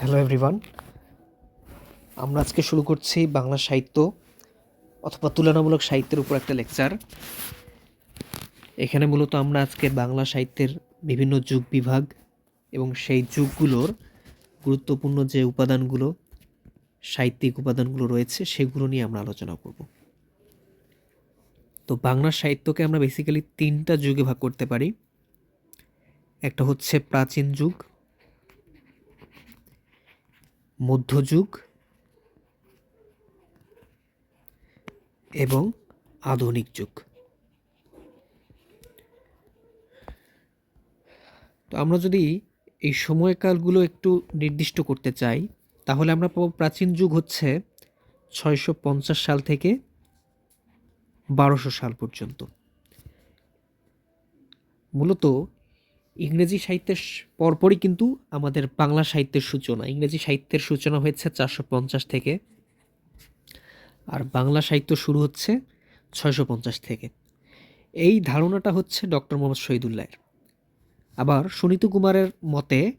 Hello everyone আমরা আজকে শুরু করছি বাংলা সাহিত্য অথবা তুলনামূলক সাহিত্যের উপর একটা লেকচার এখানে মূলত আমরা আজকে বাংলা সাহিত্যের বিভিন্ন যুগ বিভাগ এবং সেই যুগগুলোর গুরুত্বপূর্ণ যে উপাদানগুলো, সাহিত্যিক উপাদানগুলো রয়েছে, সেগুলো নিয়ে আমরা আলোচনা করব। তো বাংলা সাহিত্যকে আমরা বেসিক্যালি তিনটা যুগে ভাগ করতে পারি। একটা হচ্ছে প্রাচীন যুগ মধ্যযুগ এবং আধুনিক যুগ। তো আমরা যদি এই সময়কালগুলো একটু নির্দিষ্ট করতে চাই, তাহলে আমরা পাবো প্রাচীন যুগ হচ্ছে ছয়শো পঞ্চাশ সাল থেকে বারোশো সাল পর্যন্ত। মূলত ইংরেজি সাহিত্যের পরপরই কিন্তু আমাদের বাংলা সাহিত্যের সূচনা। ইংরেজি সাহিত্যের সূচনা হয়েছে চারশো পঞ্চাশ থেকে। আর বাংলা সাহিত্য শুরু হচ্ছে ছয়শো পঞ্চাশ থেকে। এই ধারণাটা হচ্ছে ডক্টর মোহাম্মদ শহীদুল্লাহের আবার সুনীত কুমারের মতে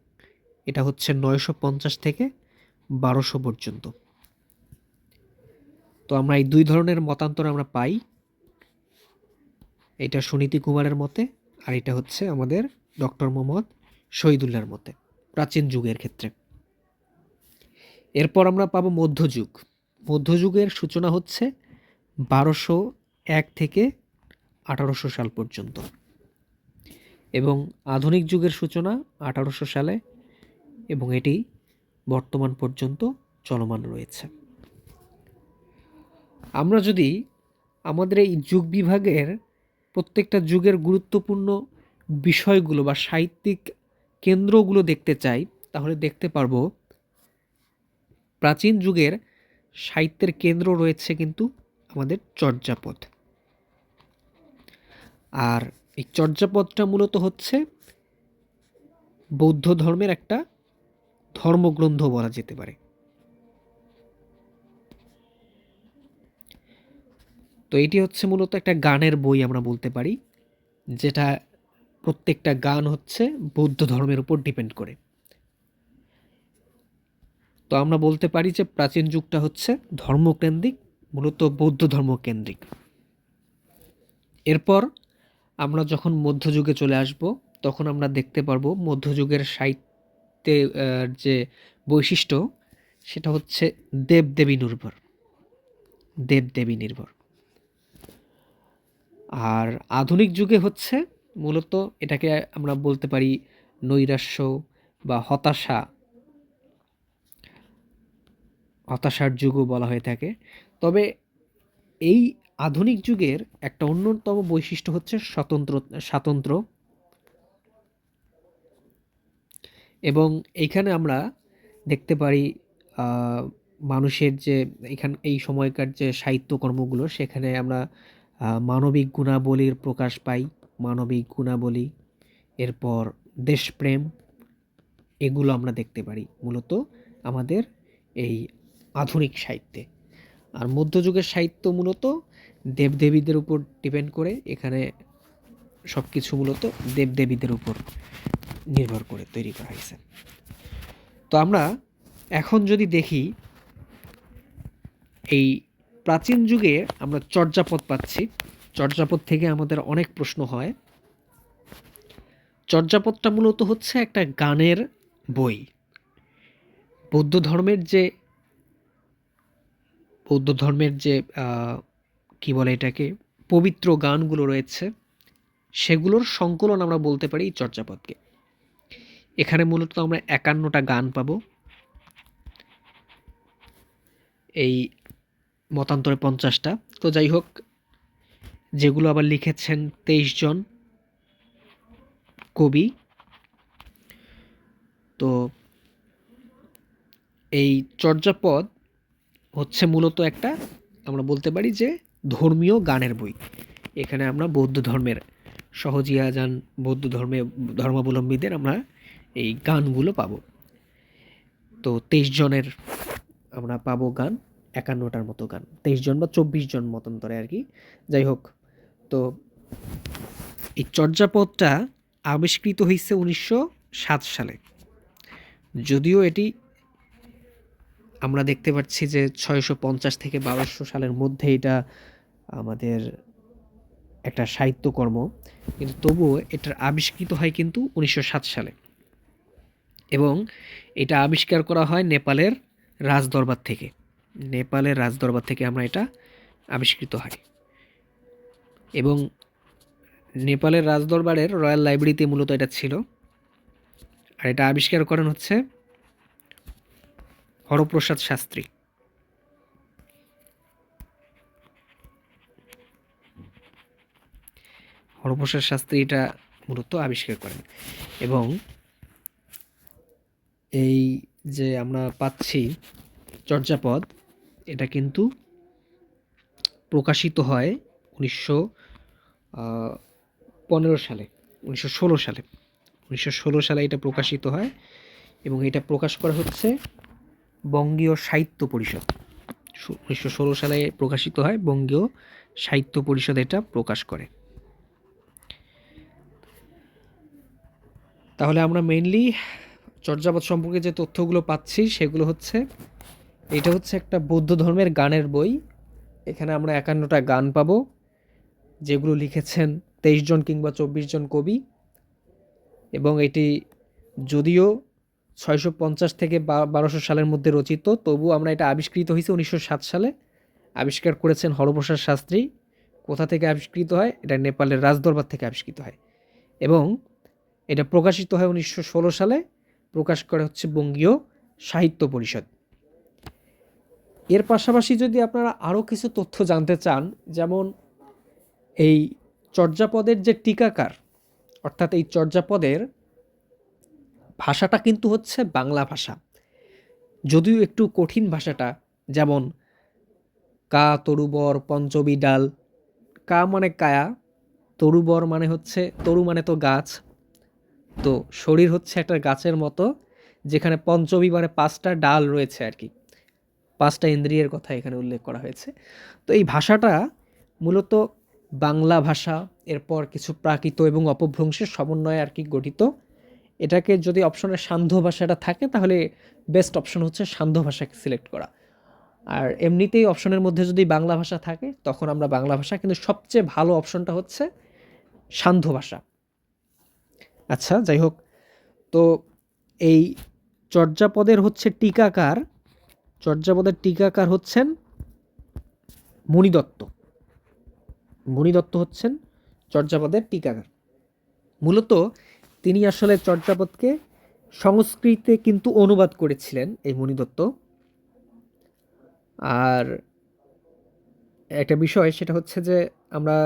এটা হচ্ছে নয়শো পঞ্চাশ থেকে বারোশো পর্যন্ত। তো আমরা এই দুই ধরনের মতান্তর আমরা পাই। এটা সুনীতি কুমারের মতে আর এটা হচ্ছে আমাদের ডক্টর মোহাম্মদ শহীদুল্লাহর মতে, প্রাচীন যুগের ক্ষেত্রে। এরপর আমরা পাবো মধ্যযুগ। মধ্যযুগের সূচনা হচ্ছে বারোশো এক থেকে আঠারোশো সাল পর্যন্ত। এবং আধুনিক যুগের সূচনা আঠারোশো সালে, এবং এটি বর্তমান পর্যন্ত চলমান রয়েছে। আমরা যদি আমাদের এই যুগ বিভাগের প্রত্যেকটা যুগের গুরুত্বপূর্ণ বিষয়গুলো বা সাহিত্যিক কেন্দ্রগুলো দেখতে চাই, তাহলে দেখতে পারব প্রাচীন যুগের সাহিত্যের কেন্দ্র রয়েছে কিন্তু আমাদের চর্যাপদ। আর এই চর্যাপদটা মূলত হচ্ছে বৌদ্ধ ধর্মের একটা ধর্মগ্রন্থ বলা যেতে পারে। তো এটি হচ্ছে মূলত একটা গানের বই আমরা বলতে পারি, যেটা প্রত্যেকটা গান হচ্ছে বৌদ্ধ ধর্মের উপর ডিপেন্ড করে। তো আমরা বলতে পারি যে প্রাচীন যুগটা হচ্ছে ধর্মকেন্দ্রিক, মূলত বৌদ্ধ ধর্মকেন্দ্রিক। এরপর আমরা যখন মধ্যযুগে চলে আসব, তখন আমরা দেখতে পারব মধ্যযুগের সাহিত্যে যে বৈশিষ্ট্য, সেটা হচ্ছে দেবদেবী নির্ভর। দেবদেবী নির্ভর। আর আধুনিক যুগে হচ্ছে মূলত এটাকে আমরা বলতে পারি নৈরাশ্য বা হতাশা। হতাশার যুগও বলা হয়ে থাকে। তবে এই আধুনিক যুগের একটা অন্যতম বৈশিষ্ট্য হচ্ছে স্বতন্ত্র স্বাতন্ত্র এবং এইখানে আমরা দেখতে পারি মানুষের যে এখান, এই সময়কার যে সাহিত্যকর্মগুলো, সেখানে আমরা মানবিক গুণাবলীর প্রকাশ পাই। মানবিক গুণাবলী, এরপর দেশপ্রেম, এগুলো আমরা দেখতে পারি মূলত আমাদের এই আধুনিক সাহিত্যে। আর মধ্যযুগের সাহিত্য মূলত দেবদেবীদের উপর ডিপেন্ড করে, এখানে সব কিছু মূলত দেবদেবীদের উপর নির্ভর করে তৈরি করা হয়েছে। তো আমরা এখন যদি দেখি, এই প্রাচীন যুগে আমরা চর্যাপদ পাচ্ছি। চর্যাপদ থেকে আমাদের অনেক প্রশ্ন হয়। চর্যাপদটা মূলত হচ্ছে একটা গানের বই। বৌদ্ধ ধর্মের যে, বৌদ্ধ ধর্মের যে কি বলে এটাকে, পবিত্র গানগুলো রয়েছে, সেগুলোর সংকলন আমরা বলতে পারি এই চর্যাপদকে। এখানে মূলত আমরা একান্নটা গান পাবো। এই মতান্তরে পঞ্চাশটা। তো যাই হোক যেগুলো আবার লিখেছেন তেইশ জন কবি। তো এই চর্যাপদ হচ্ছে মূলত একটা আমরা বলতে পারি যে ধর্মীয় গানের বই। এখানে আমরা বৌদ্ধ ধর্মের সহজিয়া যান বৌদ্ধ ধর্মে ধর্মাবলম্বীদের আমরা এই গানগুলো পাবো। তো তেইশ জনের আমরা পাবো গান, একান্নটার মতো গান, তেইশ জন বা চব্বিশ জন মতন্তরে আর কি। যাই হোক তো এই চর্যাপদটা আবিষ্কৃত হয়েছে উনিশশো সাত সালে। যদিও এটি আমরা দেখতে পাচ্ছি যে ছয়শো পঞ্চাশ থেকে বারোশো সালের মধ্যে এটা আমাদের একটা সাহিত্যকর্ম, কিন্তু তবুও এটার আবিষ্কৃত হয় কিন্তু উনিশশো সাত সালে। এবং এটা আবিষ্কার করা হয় নেপালের রাজদরবার থেকে। নেপালের রাজদরবার থেকে আমরা এটা আবিষ্কৃত হয়। এবং নেপালের রাজদরবারের রয়্যাল লাইব্রেরিতে মূলত এটা ছিল। আর এটা আবিষ্কার করেন হচ্ছে হরপ্রসাদ শাস্ত্রী। হরপ্রসাদ শাস্ত্রী এটা মূলত আবিষ্কার করেন। এবং এই যে আমরা পাচ্ছি চর্যাপদ, এটা কিন্তু প্রকাশিত হয় উনিশশো পনেরো সালে, উনিশশো ষোলো সালে। উনিশশো ষোলো সালে এটা প্রকাশিত হয় এবং এটা প্রকাশ করা হচ্ছে বঙ্গীয় সাহিত্য পরিষদ। উনিশশো ষোলো সালে প্রকাশিত হয় বঙ্গীয় সাহিত্য পরিষদ এটা প্রকাশ করে। তাহলে আমরা মেনলি চর্যাপদ সম্পর্কে যে তথ্যগুলো পাচ্ছি সেগুলো হচ্ছে, এটা হচ্ছে একটা বৌদ্ধ ধর্মের গানের বই। এখানে আমরা একান্নটা গান পাবো। যেগুলো লিখেছেন তেইশ জন কিংবা চব্বিশ জন কবি, এবং এটি যদিও ছয়শো পঞ্চাশ থেকে বারোশো সালের মধ্যে রচিত তবু আমরা এটা আবিষ্কৃত হয়েছে উনিশশো সাত সালে। আবিষ্কার করেছেন হরপ্রসাদ শাস্ত্রী। কোথা থেকে আবিষ্কৃত হয়? এটা নেপালের রাজদরবার থেকে আবিষ্কৃত হয়। এবং এটা প্রকাশিত হয় উনিশশো ষোলো সালে। প্রকাশ করা হচ্ছে বঙ্গীয় সাহিত্য পরিষদ। এর পাশাপাশি যদি আপনারা আরও কিছু তথ্য জানতে চান, যেমন এই চর্যাপদের যে টিকাকার, অর্থাৎ এই চর্যাপদের ভাষাটা কিন্তু হচ্ছে বাংলা ভাষা। যদিও একটু কঠিন ভাষাটা, যেমন কা তরুবর পঞ্চবী ডাল, কা মানে কায়া তরুবর মানে হচ্ছে, তরু মানে তো গাছ। তো শরীর হচ্ছে একটা গাছের মতো, যেখানে পঞ্চমী মানে পাঁচটা ডাল রয়েছে আর কি। পাঁচটা ইন্দ্রিয়ের কথা এখানে উল্লেখ করা হয়েছে। তো এই ভাষাটা মূলত বাংলা ভাষা, এরপর কিছু প্রাকৃত এবং অপভ্রংশের সমন্বয়ে আর কি গঠিত। এটাকে যদি অপশনে সান্ধ্য ভাষাটা থাকে, তাহলে বেস্ট অপশন হচ্ছে সান্ধ্য ভাষাকে সিলেক্ট করা। আর এমনিতেই অপশনের মধ্যে যদি বাংলা ভাষা থাকে, তখন আমরা বাংলা ভাষা কিন্তু সবচেয়ে ভালো অপশনটা হচ্ছে সান্ধ্য ভাষা। আচ্ছা যাই হোক। তো এই চর্যাপদের হচ্ছে টিকাকার। চর্যাপদের টিকাকার হচ্ছেন মণিদত্ত মণিদত্ত হচ্ছেন চর্যাপদের টিকাকার মূলত তিনি আসলে চর্যাপদকে সংস্কৃতে কিন্তু অনুবাদ করেছিলেন এই মণিদত্ত আর একটা বিষয় সেটা হচ্ছে যে আমরা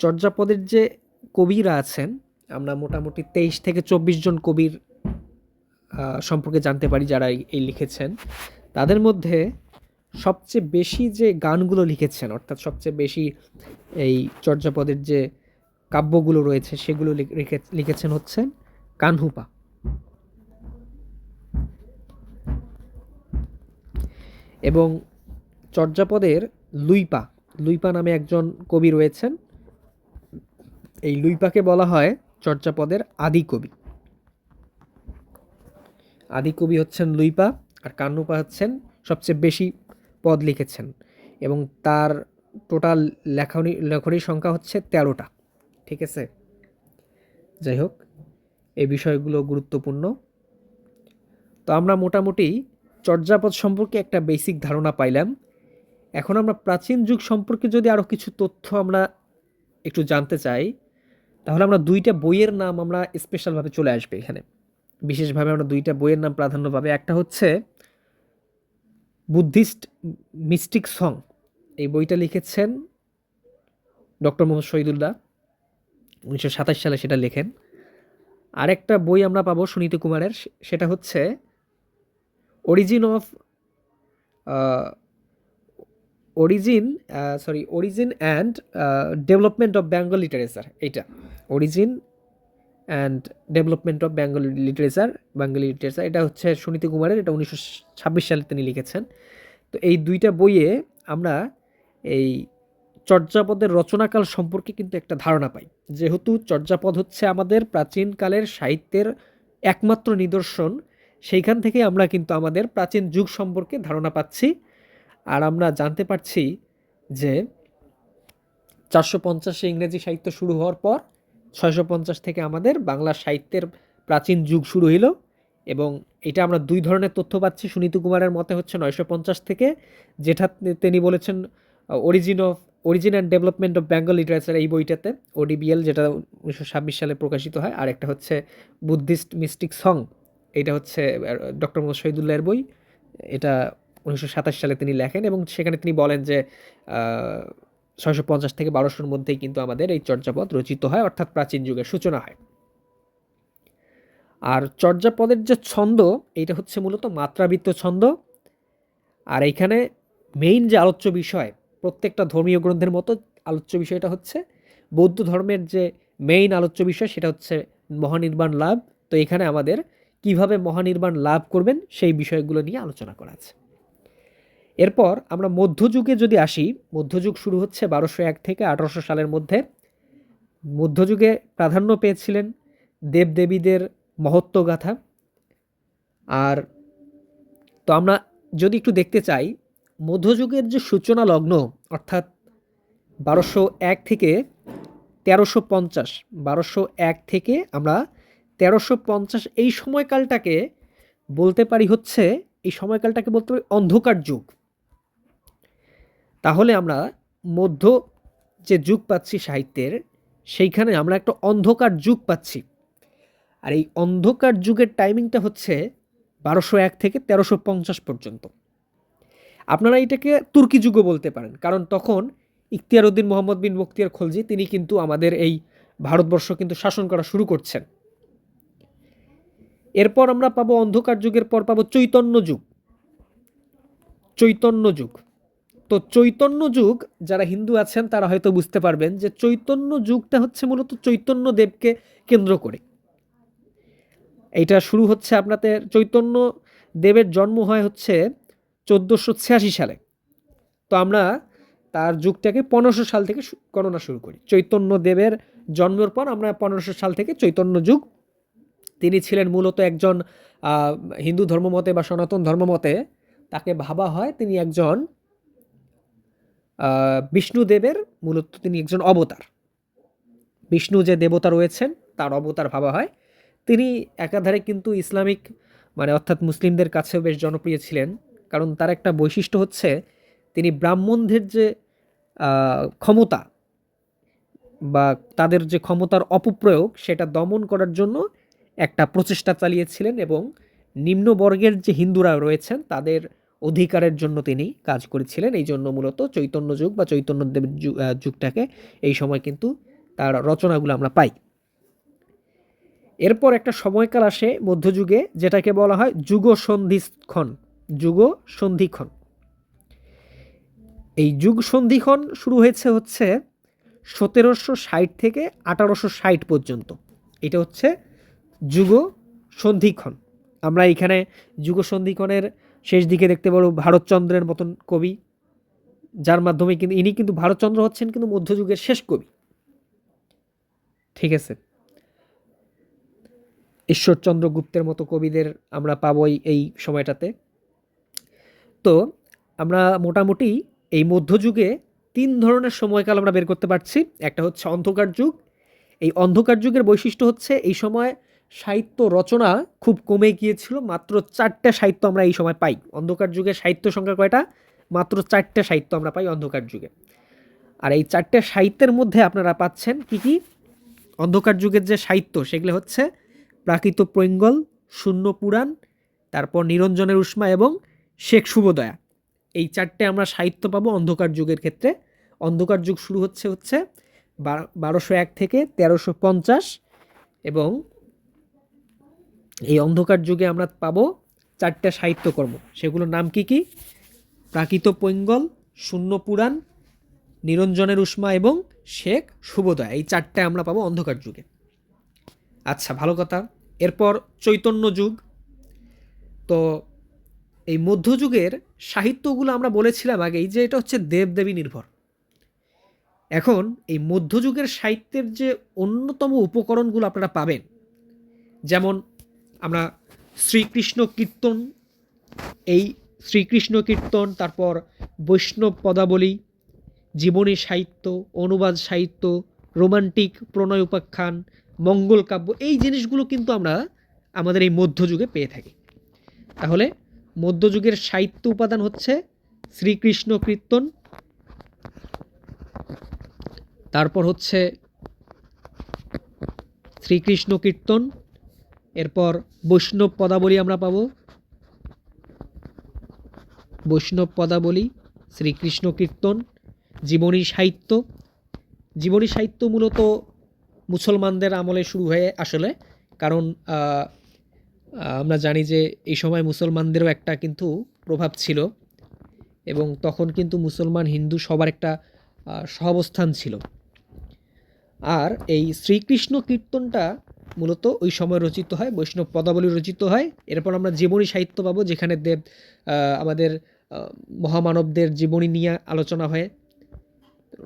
চর্যাপদের যে কবিরা আছেন, আমরা মোটামুটি তেইশ থেকে চব্বিশ জন কবির সম্পর্কে জানতে পারি যারা এই লিখেছেন। তাদের মধ্যে সবচেয়ে বেশি যে গানগুলো লিখেছেন, অর্থাৎ সবচেয়ে বেশি এই চর্যাপদের যে কাব্যগুলো রয়েছে, সেগুলো লিখেছেন হচ্ছেন কানহুপা। এবং চর্যাপদের লুইপা লুইপা নামে একজন কবি রয়েছেন। এই লুইপাকে বলা হয় চর্যাপদের আদি কবি। আদি কবি হচ্ছেন লুইপা আর কান্নুপা হচ্ছেন সবচেয়ে বেশি পদ লিখেছেন এবং তার টোটাল লেখনী, লেখনীর সংখ্যা হচ্ছে তেরোটা। ঠিক আছে? যাই হোক, এই বিষয়গুলো গুরুত্বপূর্ণ। তো আমরা মোটামুটি চর্যাপদ সম্পর্কে একটা বেসিক ধারণা পাইলাম। এখন আমরা প্রাচীন যুগ সম্পর্কে যদি আরও কিছু তথ্য আমরা একটু জানতে চাই, তাহলে আমরা দুইটা বইয়ের নাম আমরা স্পেশালভাবে চলে আসবে এখানে। বিশেষভাবে আমরা দুইটা বইয়ের নাম প্রাধান্য পাবে একটা হচ্ছে বুদ্ধিস্ট মিস্টিক সং। এই বইটা লিখেছেন ডক্টর মোহাম্মদ শহীদুল্লাহ। উনিশশো সাতাশ সালে সেটা লেখেন। আরেকটা বই আমরা পাবো সুনীতি কুমারের সেটা হচ্ছে origin of origin sorry origin and development of Bengal literature এইটা। Origin and development of Bengal literature Bengali literature এটা হচ্ছে সুনীতি কুমারের, এটা উনিশশো ছাব্বিশ সালে তিনি লিখেছেন। তো এই দুইটা বইয়ে আমরা এই চর্যাপদের রচনাকাল সম্পর্কে কিন্তু একটা ধারণা পাই। যেহেতু চর্যাপদ হচ্ছে আমাদের প্রাচীনকালের সাহিত্যের একমাত্র নিদর্শন, সেইখান থেকে আমরা কিন্তু আমাদের প্রাচীন যুগ সম্পর্কে ধারণা পাচ্ছি। আর আমরা জানতে পারছি যে চারশো পঞ্চাশে ইংরেজি সাহিত্য শুরু হওয়ার পর ছয়শো পঞ্চাশ থেকে আমাদের বাংলা সাহিত্যের প্রাচীন যুগ শুরু হইল এবং এটা আমরা দুই ধরনের তথ্য পাচ্ছি। সুনীত কুমারের মতে হচ্ছে নয়শো পঞ্চাশ থেকে, যেটা তিনি বলেছেন origin of origin and development of Bengal literature এই বইটাতে ওডিবিএল যেটা উনিশশো ছাব্বিশ সালে প্রকাশিত হয়। আর একটা হচ্ছে বুদ্ধিস্ট মিস্টিক সং এটা হচ্ছে ডক্টর মোহাম্মদ শহীদুল্লাহের বই। এটা উনিশশো সাতাশ সালে তিনি লেখেন এবং সেখানে তিনি বলেন যে ছয়শো পঞ্চাশ থেকে বারোশোর মধ্যেই কিন্তু আমাদের এই চর্যাপদ রচিত হয়, অর্থাৎ প্রাচীন যুগের সূচনা হয়। আর চর্যাপদের যে ছন্দ, এইটা হচ্ছে মূলত মাত্রাবৃত্ত ছন্দ। আর এইখানে মেইন যে আলোচ্য বিষয়, প্রত্যেকটা ধর্মীয় গ্রন্থের মতো আলোচ্য বিষয়টা হচ্ছে বৌদ্ধ ধর্মের যে মেইন আলোচ্য বিষয়, সেটা হচ্ছে মহানির্বাণ লাভ। তো এখানে আমাদের কীভাবে মহানির্বাণ লাভ করবেন, সেই বিষয়গুলো নিয়ে আলোচনা করা আছে। এরপর আমরা মধ্যযুগে যদি আসি, মধ্যযুগ শুরু হচ্ছে বারোশো এক থেকে আঠারোশো সালের মধ্যে। মধ্যযুগে প্রাধান্য পেয়েছিলেন দেবদেবীদের মহত্বগাথা। আর তো আমরা যদি একটু দেখতে চাই, মধ্যযুগের যে সূচনা লগ্ন, অর্থাৎ বারোশো এক থেকে তেরোশো পঞ্চাশ, বারোশো এক থেকে আমরা তেরোশো পঞ্চাশ এই সময়কালটাকে বলতে পারি হচ্ছে, এই সময়কালটাকে বলতে পারি অন্ধকার যুগ। তাহলে আমরা মধ্য যে যুগ পাচ্ছি সাহিত্যের, সেইখানে আমরা একটা অন্ধকার যুগ পাচ্ছি। আর এই অন্ধকার যুগের টাইমিংটা হচ্ছে বারোশো এক থেকে তেরোশো পঞ্চাশ পর্যন্ত। আপনারা এটাকে তুর্কি যুগও বলতে পারেন, কারণ তখন ইখতিয়ার উদ্দিন মোহাম্মদ বিন বক্তিয়ার খলজি, তিনি কিন্তু আমাদের এই ভারতবর্ষ কিন্তু শাসন করা শুরু করছেন। এরপর আমরা পাবো অন্ধকার যুগের পর পাবো চৈতন্য যুগ। চৈতন্য যুগ। তো চৈতন্য যুগ, যারা হিন্দু আছেন, তারা হয়তো বুঝতে পারবেন যে চৈতন্য যুগটা হচ্ছে মূলত চৈতন্য দেবকে কেন্দ্র করে। এইটা শুরু হচ্ছে আপনাদের, চৈতন্য দেবের জন্ম হয় হচ্ছে চোদ্দোশো ছিয়াশি সালে। তো আমরা তার যুগটাকে পনেরোশো সাল থেকে গণনা শুরু করি। চৈতন্য দেবের জন্মের পর আমরা পনেরোশো সাল থেকে চৈতন্য যুগ। তিনি ছিলেন মূলত একজন হিন্দু ধর্মমতে বা সনাতন ধর্মমতে তাকে ভাবা হয়। তিনি একজন বিষ্ণুদেবের মূলত তিনি একজন অবতার। বিষ্ণু যে দেবতা রয়েছেন, তার অবতার ভাবা হয়। তিনি একাধারে কিন্তু ইসলামিক মানে অর্থাৎ মুসলিমদের কাছেও বেশ জনপ্রিয় ছিলেন। কারণ তার একটা বৈশিষ্ট্য হচ্ছে, তিনি ব্রাহ্মণদের যে ক্ষমতা বা তাদের যে ক্ষমতার অপপ্রয়োগ, সেটা দমন করার জন্য একটা প্রচেষ্টা চালিয়েছিলেন এবং নিম্নবর্গের যে হিন্দুরা রয়েছেন, তাদের অধিকারের জন্য তিনি কাজ করেছিলেন। এই জন্য মূলত চৈতন্য যুগ বা চৈতন্যদেবের যুগটাকে এই সময় কিন্তু তার রচনাগুলো আমরা পাই। এরপর একটা সময়কাল আসে মধ্যযুগে, যেটাকে বলা হয় যুগ সন্ধিক্ষণ যুগ সন্ধিক্ষণ এই যুগ সন্ধিক্ষণ শুরু হয়েছে হচ্ছে সতেরোশো ষাট থেকে আঠারোশো ষাট পর্যন্ত। এটা হচ্ছে যুগ সন্ধিক্ষণ আমরা এখানে যুগ সন্ধিক্ষণের শেষ দিকে দেখতে পারো ভারতচন্দ্রের মতন কবি, যার মাধ্যমে কিন্তু ইনি কিন্তু ভারতচন্দ্র হচ্ছেন কিন্তু মধ্যযুগের শেষ কবি। ঠিক আছে? ঈশ্বরচন্দ্র গুপ্তের মতো কবিদের আমরা পাবই এই সময়টাতে। তো আমরা মোটামুটি এই মধ্যযুগে তিন ধরনের সময়কাল আমরা বের করতে পারছি। একটা হচ্ছে অন্ধকার যুগ। এই অন্ধকার যুগের বৈশিষ্ট্য হচ্ছে এই সময় সাহিত্য রচনা খুব কমে গিয়েছিল, মাত্র চারটে সাহিত্য আমরা এই সময় পাই। অন্ধকার যুগে সাহিত্য সংখ্যা কয়টা? মাত্র চারটে সাহিত্য আমরা পাই অন্ধকার যুগে। আর এই চারটে সাহিত্যের মধ্যে আপনারা পাচ্ছেন কি কি? অন্ধকার যুগের যে সাহিত্য, সেগুলো হচ্ছে প্রাকৃত প্রৈঙ্গল, শূন্য পুরাণ, তারপর নিরঞ্জনের উষ্মা এবং শেখ শুভদয়া এই চারটে আমরা সাহিত্য পাবো অন্ধকার যুগের ক্ষেত্রে। অন্ধকার যুগ শুরু হচ্ছে হচ্ছে বারোশো এক থেকে তেরোশো পঞ্চাশ এবং এই অন্ধকার যুগে আমরা পাবো চারটে সাহিত্যকর্ম সেগুলোর নাম কি কি? প্রাকৃত পৈঙ্গল, শূন্য পুরাণ, নিরঞ্জনের উষ্মা এবং শেখ শুভদয়া এই চারটে আমরা পাবো অন্ধকার যুগে। আচ্ছা ভালো কথা। এরপর চৈতন্য যুগ। তো এই মধ্যযুগের সাহিত্যগুলো আমরা বলেছিলাম আগেই যে এটা হচ্ছে দেবদেবী নির্ভর। এখন এই মধ্যযুগের সাহিত্যের যে অন্যতম উপকরণগুলো আপনারা পাবেন, যেমন আমরা শ্রীকৃষ্ণ কীর্তন, এই শ্রীকৃষ্ণ কীর্তন, তারপর বৈষ্ণব পদাবলী, জীবনী সাহিত্য, অনুবাদ সাহিত্য, রোমান্টিক প্রণয় উপাখ্যান, মঙ্গল কাব্য, এই জিনিসগুলো কিন্তু আমরা আমাদের এই মধ্যযুগে পেয়ে থাকি। তাহলে মধ্যযুগের সাহিত্য উপাদান হচ্ছে শ্রীকৃষ্ণ কীর্তন, তারপর হচ্ছে শ্রীকৃষ্ণ কীর্তন এরপর বৈষ্ণব পদাবলী আমরা পাবো। বৈষ্ণব পদাবলী, শ্রীকৃষ্ণ কীর্তন, জীবনী সাহিত্য। জীবনী সাহিত্য মূলত মুসলমানদের আমলে শুরু হয়ে আসলে, কারণ আমরা জানি যে এই সময় মুসলমানদেরও একটা কিন্তু প্রভাব ছিল এবং তখন কিন্তু মুসলমান হিন্দু সবার একটা সহাবস্থান ছিল। আর এই শ্রীকৃষ্ণ কীর্তনটা মূলত ওই সময় রচিত হয়, বৈষ্ণব পদাবলী রচিত হয়। এরপর আমরা জীবনী সাহিত্য পাবো, যেখানে দেব আমাদের মহামানবদের জীবনী নিয়ে আলোচনা হয়।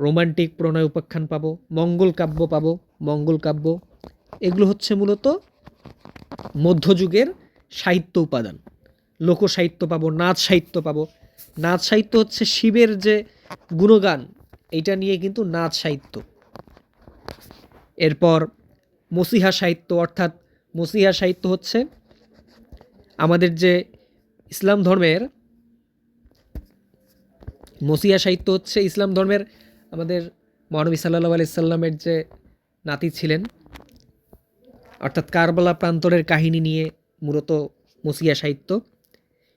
রোমান্টিক প্রণয় উপাখ্যান পাবো, মঙ্গল কাব্য পাবো, মঙ্গল কাব্য। এগুলো হচ্ছে মূলত মধ্যযুগের সাহিত্য উপাদান। লোক সাহিত্য পাবো, নাচ সাহিত্য পাবো। নাচ সাহিত্য হচ্ছে শিবের যে গুণগান, এইটা নিয়ে কিন্তু নাচ সাহিত্য। এরপর মসিহা সাহিত্য, অর্থাৎ মসিহা সাহিত্য হচ্ছে আমাদের যে ইসলাম ধর্মের, মসিহা সাহিত্য হচ্ছে ইসলাম ধর্মের আমাদের মহানবী সাল্লাহ আলাইসাল্লামের যে নাতি ছিলেন, অর্থাৎ কারবালা প্রান্তরের কাহিনী নিয়ে মূলত মসিয়া সাহিত্য।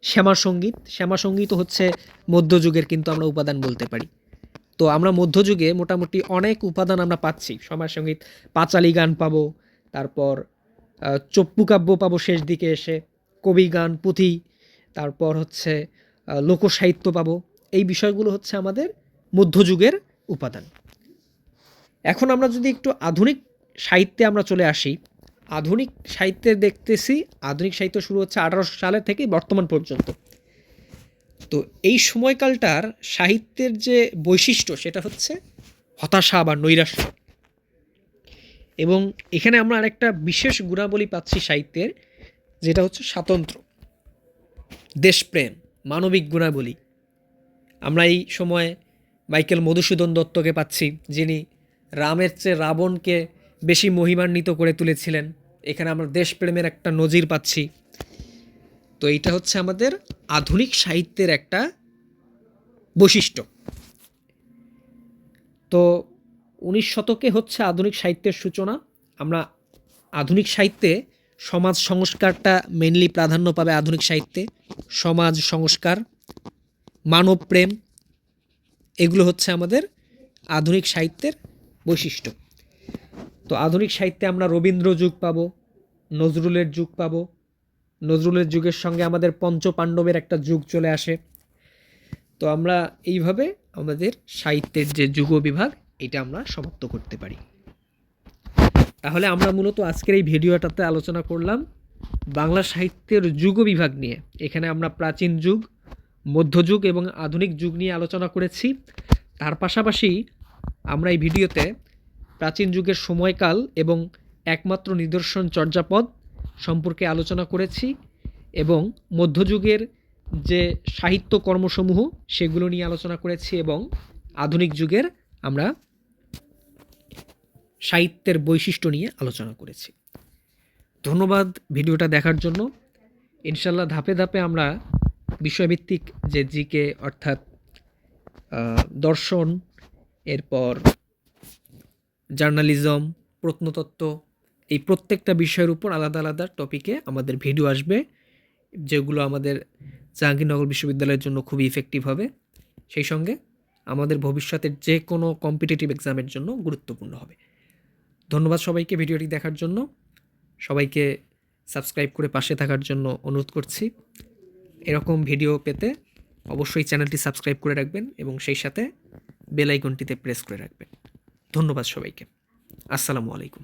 শ্যামা সংগীত শ্যামা সংগীত হচ্ছে মধ্যযুগের কিন্তু আমরা উপাদান বলতে পারি। তো আমরা মধ্যযুগে মোটামুটি অনেক উপাদান আমরা পাচ্ছি। সমাজ সংগীত, পাঁচালি গান পাবো, তারপর চপ্পু কাব্য পাবো শেষ দিকে এসে, কবি গান, পুঁথি, তারপর হচ্ছে লোকসাহিত্য পাবো। এই বিষয়গুলো হচ্ছে আমাদের মধ্যযুগের উপাদান। এখন আমরা যদি একটু আধুনিক সাহিত্যে আমরা চলে আসি, আধুনিক সাহিত্যে দেখতেছি, আধুনিক সাহিত্য শুরু হচ্ছে আঠারোশো সালে থেকে বর্তমান পর্যন্ত। তো এই সময়কালটার সাহিত্যের যে বৈশিষ্ট্য সেটা হচ্ছে হতাশা বা নৈরাশ্য। এবং এখানে আমরা আরেকটা বিশেষ গুণাবলী পাচ্ছি সাহিত্যের, যেটা হচ্ছে স্বাতন্ত্র্য দেশপ্রেম, মানবিক গুণাবলী। আমরা এই সময় মাইকেল মধুসূদন দত্তকে পাচ্ছি, যিনি রামের চেয়ে রাবণকে বেশি মহিমান্বিত করে তুলেছিলেন। এখানে আমরা দেশপ্রেমের একটা নজির পাচ্ছি। তো এইটা হচ্ছে আমাদের আধুনিক সাহিত্যের একটা বৈশিষ্ট্য। তো উনিশ শতকে হচ্ছে আধুনিক সাহিত্যের সূচনা। আমরা আধুনিক সাহিত্যে সমাজ সংস্কারটা মেনলি প্রাধান্য পাবে আধুনিক সাহিত্যে। সমাজ সংস্কার, মানব প্রেম, এগুলো হচ্ছে আমাদের আধুনিক সাহিত্যের বৈশিষ্ট্য। তো আধুনিক সাহিত্যে আমরা রবীন্দ্র যুগ পাবো, নজরুলের যুগ পাবো নজরুলের যুগের সঙ্গে আমাদের পঞ্চপাণ্ডবের একটা যুগ চলে আসে। তো আমরা এইভাবে আমাদের সাহিত্যের যে যুগ বিভাগ এটা আমরা সমাপ্ত করতে পারি। তাহলে আমরা মূলত আজকের এই ভিডিওটাতে আলোচনা করলাম বাংলা সাহিত্যের যুগ বিভাগ নিয়ে। এখানে আমরা প্রাচীন যুগ মধ্যযুগ এবং আধুনিক যুগ নিয়ে আলোচনা করেছি। তার পাশাপাশি আমরা এই ভিডিওতে প্রাচীন যুগের সময়কাল এবং একমাত্র নিদর্শন চর্যাপদ সম্পর্কে আলোচনা করেছি এবং মধ্যযুগের যে সাহিত্য কর্মসমূহ সেগুলো নিয়ে আলোচনা করেছি এবং আধুনিক যুগের আমরা সাহিত্যের বৈশিষ্ট্য নিয়ে আলোচনা করেছি। ধন্যবাদ ভিডিওটা দেখার জন্য। ইনশাল্লাহ ধাপে ধাপে আমরা বিষয়ভিত্তিক যে জিকে অর্থাৎ দর্শন, এরপর জার্নালিজম, প্রত্নতত্ত্ব এই প্রত্যেকটা বিষয়ের উপর আলাদা আলাদা টপিকে আমাদের ভিডিও আসবে, যেগুলো আমাদের জাহাঙ্গীরনগর বিশ্ববিদ্যালয়ের জন্য খুবই ইফেক্টিভ হবে। সেই সঙ্গে আমাদের ভবিষ্যতের যে কোনো কম্পিটিটিভ এক্সামের জন্য গুরুত্বপূর্ণ হবে। ধন্যবাদ সবাইকে ভিডিওটি দেখার জন্য। সবাইকে সাবস্ক্রাইব করে পাশে থাকার জন্য অনুরোধ করছি। এরকম ভিডিও পেতে অবশ্যই চ্যানেলটি সাবস্ক্রাইব করে রাখবেন এবং সেই সাথে বেল আইকনটিতে প্রেস করে রাখবেন। ধন্যবাদ সবাইকে। আসসালামু আলাইকুম।